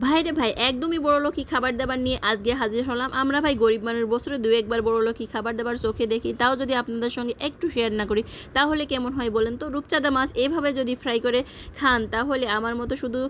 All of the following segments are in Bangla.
ভাই রে ভাই, একদমই বড় লোকই খাবার দাবার নিয়ে আজকে হাজির হলাম। আমরা ভাই গরিব মানুষ, বছরে দু একবার বড় লোকই খাবার দাবার চোখে দেখি। তাও যদি আপনাদের সঙ্গে একটু শেয়ার না করি, তাহলে কেমন হয় বলেন তো? রূপচাঁদা মাছ এভাবে যদি ফ্রাই করে খান, তাহলে আমার মতো শুধু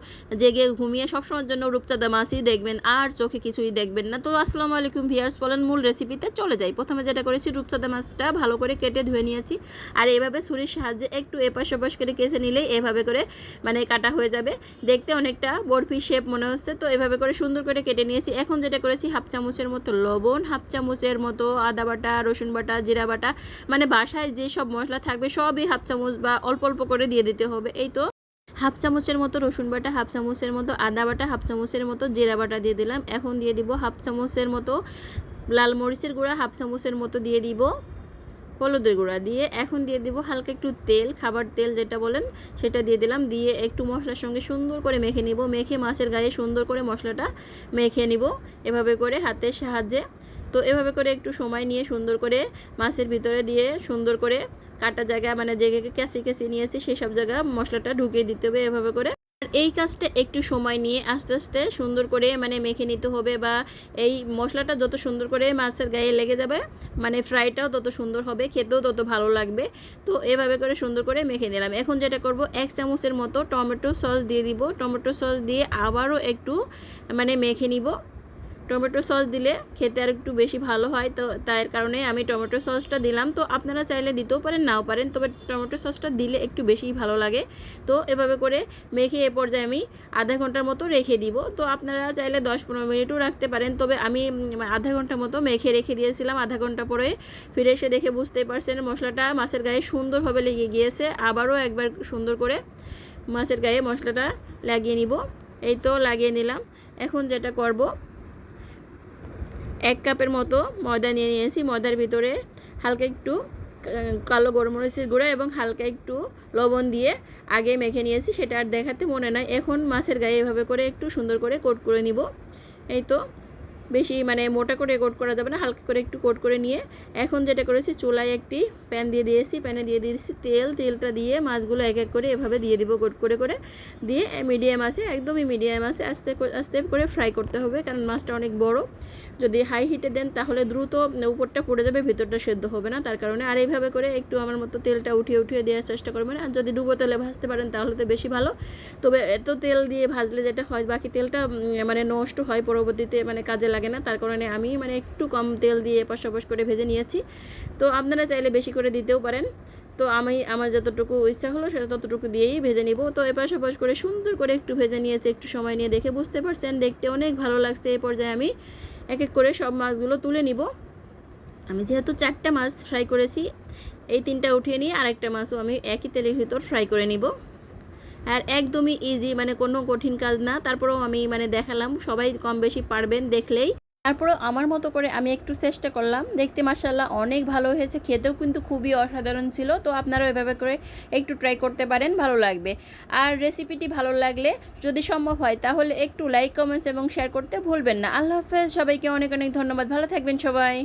জেগে ঘুমিয়ে সবসময়ের জন্য রূপচাঁদা মাছই দেখবেন, আর চোখে কিছুই দেখবেন না। তো আসসালামু আলাইকুম ভিয়ার্স, বলেন মূল রেসিপিতে চলে যাই। প্রথমে যেটা করেছি, রূপচাঁদা মাছটা ভালো করে কেটে ধুয়ে নিয়েছি। আর এভাবে ছুরির সাহায্যে একটু এপাশ ওপাশ করে কেসে নিলেই এভাবে করে মানে কাটা হয়ে যাবে। দেখতে অনেকটা বরফি শেপ মনে হচ্ছে, তো এভাবে করে সুন্দর করে কেটে নিয়েছি। এখন যেটা করেছি, হাফ চামচের মতো লবণ, হাফ চামচের মতো আদা বাটা, রসুন বাটা, জিরা বাটা মানে বাসায় যে সব মশলা থাকবে, সবই হাফ চামচ বা অল্প অল্প করে দিয়ে দিতে হবে। এই তো হাফ চামচের মতো রসুন বাটা, হাফ চামচের মতো আদা বাটা, হাফ চামচের মতো জিরা বাটা দিয়ে দিলাম। এখন দিয়ে দিব হাফ চামচের মতো লাল মরিচের গুঁড়া, হাফ চামচের মতো দিয়ে দিব। হলুদের গুঁড়া দিয়ে এখন দিয়ে দিব হালকা একটু তেল, খাবার তেল যেটা বলেন সেটা দিয়ে দিলাম। দিয়ে একটু মশলার সঙ্গে সুন্দর করে মেখে নিব। মেখে মাছের গায়ে সুন্দর করে মশলাটা মেখে নিব এভাবে করে হাতের সাহায্যে। তো এভাবে করে একটু সময় নিয়ে সুন্দর করে মাছের ভিতরে দিয়ে সুন্দর করে কাটা জায়গা মানে যেগুলো ক্যাসি ক্যাসি নিয়েছি সেসব জায়গা মশলাটা ঢুকিয়ে দিতে হবে এভাবে করে। এই কাজটা একটু সময় নিয়ে আস্তে আস্তে সুন্দর করে মানে মেখে নিতে হবে বা এই মশলাটা যত সুন্দর করে মাছের গায়ে লেগে যাবে মানে ফ্রাইটাও তত সুন্দর হবে, খেতেও তত ভালো লাগবে। তো এভাবে করে সুন্দর করে মেখে নিলাম। এখন যেটা করব, এক চামচের মতো টমেটো সস দিয়ে দিব। টমেটো সস দিয়ে আবারও একটু মানে মেখে নিব। টমেটো সস দিলে খেতে আর একটু বেশি ভালো হয়, তো তাই কারণে আমি টমেটো সসটা দিলাম। তো আপনারা চাইলে দিতেও পারেন, নাও পারেন, তবে টমেটো সসটা দিলে একটু বেশিই ভালো লাগে। তো এভাবে করে মেখে এ পর্যায়ে আমি আধা ঘণ্টার মতো রেখে দিব। তো আপনারা চাইলে দশ পনেরো মিনিটও রাখতে পারেন, তবে আমি আধা ঘণ্টার মতো মেখে রেখে দিয়েছিলাম। আধা ঘণ্টা পরে ফিরে এসে দেখে বুঝতেই পারছেন মশলাটা মাছের গায়ে সুন্দরভাবে লেগে গিয়েছে। আবারও একবার সুন্দর করে মাছের গায়ে মশলাটা লাগিয়ে নিব। এই তো লাগিয়ে নিলাম। এখন যেটা করব এক কাপের মতো ময়দা নিয়ে নিয়েছি, ময়দার ভিতরে হালকা একটু কালো গোলমরিচের গুঁড়া এবং হালকা একটু লবণ দিয়ে আগে মেখে নিয়েছি, সেটা আর দেখাতে মনে নাই। এখন মাছের গায়ে এভাবে করে একটু সুন্দর করে কোট করে নিব। এই তো বেশি মানে মোটা করে কোট করা যাবে না, হালকা করে একটু কোট করে নিয়ে এখন যেটা করেছি চুলায় একটি প্যান দিয়ে দিয়েছি, প্যানে দিয়ে দিয়েছি তেল, তেলটা দিয়ে মাছগুলো এক এক করে এভাবে দিয়ে দিব কোট করে করে, দিয়ে মিডিয়াম আছে, একদমই মিডিয়াম আছে, আস্তে আস্তে করে ফ্রাই করতে হবে কারণ মাছটা অনেক বড়। যদি হাই হিটে দেন তাহলে দ্রুত উপরটা পড়ে যাবে, ভেতরটা সেদ্ধ হবে না, তার কারণে আর এইভাবে করে একটু আমার মতো তেলটা উঠিয়ে উঠিয়ে দেওয়ার চেষ্টা করবেন। আর যদি ডুবো তেলে ভাজতে পারেন তাহলে তো বেশি ভালো। তবে এত তেল দিয়ে ভাজলে যেটা হয়, বাকি তেলটা মানে নষ্ট হয় পরবর্তীতে মানে কাজে লাগে না। তার কারণে আমি মানে একটু কম তেল দিয়ে পাশাপাশ করে ভেজে নিয়েছি। তো আপনারা চাইলে বেশি করে দিতেও পারেন। তো আমি, আমার যতটুকু ইচ্ছা হলো সেটা ততটুকু দিয়েই ভেজে নিব। তো এপাশ ওপাশ করে সুন্দর করে একটু ভেজে নিয়েছি, একটু সময় নিয়ে দেখে বুঝতে পারছেন। দেখতে অনেক ভালো লাগছে। এই পর্যায়ে আমি এক এক করে সব মাছগুলো তুলে নিব। আমি যেহেতু চারটা মাছ ফ্রাই করেছি, এই তিনটা উঠিয়ে নিয়ে আরেকটা মাছও আমি একই তেলের ভিতর ফ্রাই করে নিব। আর একদমই ইজি মানে কোনো কঠিন কাজ না। তারপরেও আমি মানে দেখালাম, সবাই কম বেশি পারবেন দেখলেই। তারপরেও আমার মতো করে আমি একটু চেষ্টা করলাম। দেখতে মাসাল্লাহ অনেক ভালো হয়েছে, খেতেও কিন্তু খুবই অসাধারণ ছিল। তো আপনারাও এভাবে করে একটু ট্রাই করতে পারেন, ভালো লাগবে। আর রেসিপিটি ভালো লাগলে যদি সম্ভব হয়, তাহলে একটু লাইক কমেন্টস এবং শেয়ার করতে ভুলবেন না। আল্লাহ হাফেজ, সবাইকে অনেক অনেক ধন্যবাদ। ভালো থাকবেন সবাই।